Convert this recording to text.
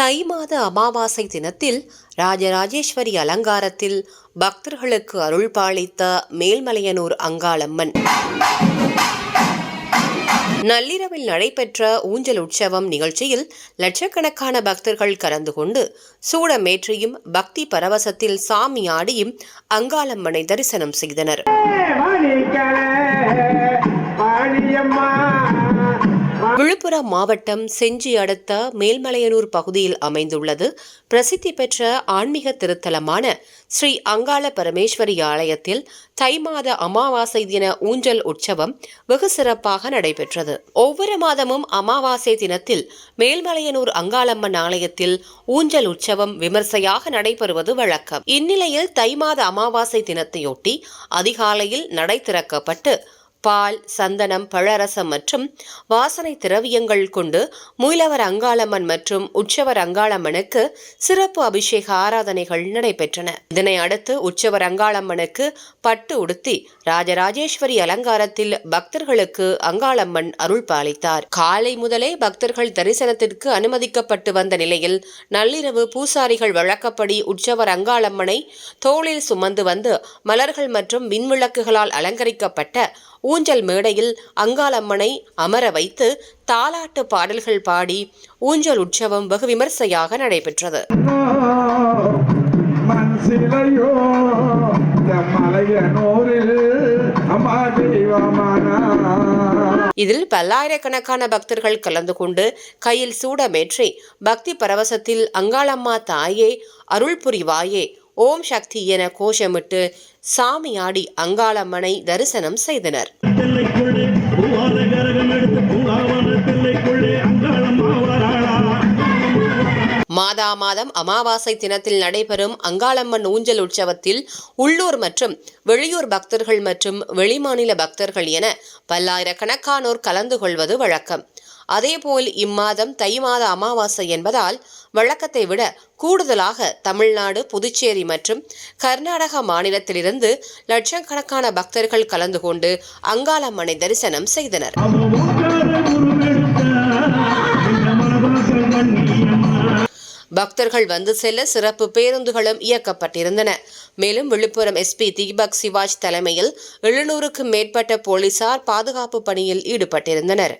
தை மாத அமாவாசை தினத்தில் ராஜராஜேஸ்வரி அலங்காரத்தில் பக்தர்களுக்கு அருள் பாலித்த மேல்மலையனூர் அங்காளம்மன். நள்ளிரவில் நடைபெற்ற ஊஞ்சல் உற்சவம் நிகழ்ச்சியில் லட்சக்கணக்கான பக்தர்கள் கலந்து கொண்டு சூடமேற்றியும் பக்தி பரவசத்தில் சாமி ஆடியும் அங்காளம்மனை தரிசனம் செய்தனர். விழுப்புரம் மாவட்டம் செஞ்சி அடுத்த மேல்மலையனூர் பகுதியில் அமைந்துள்ளது. பிரசித்தி பெற்ற ஆன்மீக திருத்தலமான ஸ்ரீ அங்காள பரமேஸ்வரி ஆலயத்தில் தை மாத அமாவாசை தின ஊஞ்சல் உற்சவம் வெகு சிறப்பாக நடைபெற்றது. ஒவ்வொரு மாதமும் அமாவாசை தினத்தில் மேல்மலையனூர் அங்காளம்மன் ஆலயத்தில் ஊஞ்சல் உற்சவம் விமர்சையாக நடைபெறுவது வழக்கம். இந்நிலையில் தை மாத அமாவாசை தினத்தையொட்டி அதிகாலையில் நடை திறக்கப்பட்டு பால் சந்தனம் பழரசம் மற்றும் வாசனை திரவியங்கள் கொண்டு மூலவர் அங்காளம்மன் மற்றும் உற்சவர் அங்காளம்மனுக்கு சிறப்பு அபிஷேக ஆராதனைகள் நடைபெற்றன. இதனை அடுத்து உற்சவர் அங்காளம்மனுக்கு பட்டு உடுத்தி ராஜராஜேஸ்வரி அலங்காரத்தில் பக்தர்களுக்கு அங்காளம்மன் அருள் பாலித்தார். காலை முதலே பக்தர்கள் தரிசனத்திற்கு அனுமதிக்கப்பட்டு வந்த நிலையில் நள்ளிரவு பூசாரிகள் வழக்கப்படி உற்சவர் அங்காளம்மனை தோளில் சுமந்து வந்து மலர்கள் மற்றும் மின்விளக்குகளால் அலங்கரிக்கப்பட்ட ஊஞ்சல் மேடையில் அங்காளம்மனை அமர வைத்து தாலாட்டு பாடல்கள் பாடி ஊஞ்சல் உற்சவம் வெகு விமர்சையாக நடைபெற்றது. இதில் பல்லாயிரக்கணக்கான பக்தர்கள் கலந்து கொண்டு கையில் சூடமேற்றி பக்தி பரவசத்தில் அங்காளம்மா தாயே அருள் புரிவாயே ஓம் சக்தி என கோஷமிட்டு சாமியாடி அங்காளம்மனை தரிசனம் செய்தனர். மாதா மாதம் அமாவாசை தினத்தில் நடைபெறும் அங்காளம்மன் ஊஞ்சல் உற்சவத்தில் உள்ளூர் மற்றும் வெளியூர் பக்தர்கள் மற்றும் வெளிமாநில பக்தர்கள் என பல்லாயிரக்கணக்கானோர் கலந்து கொள்வது வழக்கம். அதேபோல் இம்மாதம் தை மாத அமாவாசை என்பதால் வழக்கத்தை விட கூடுதலாக தமிழ்நாடு புதுச்சேரி மற்றும் கர்நாடக மாநிலத்திலிருந்து லட்சக்கணக்கான பக்தர்கள் கலந்து கொண்டு அங்காளம்மனை தரிசனம் செய்தனர். பக்தர்கள் வந்து செல்ல சிறப்பு பேருந்துகளும் இயக்கப்பட்டிருந்தன. மேலும் விழுப்புரம் எஸ்பி தீபக் சிவாஜ் தலைமையில் எழுநூறுக்கும் மேற்பட்ட போலீசார் பாதுகாப்பு பணியில் ஈடுபட்டிருந்தனர்.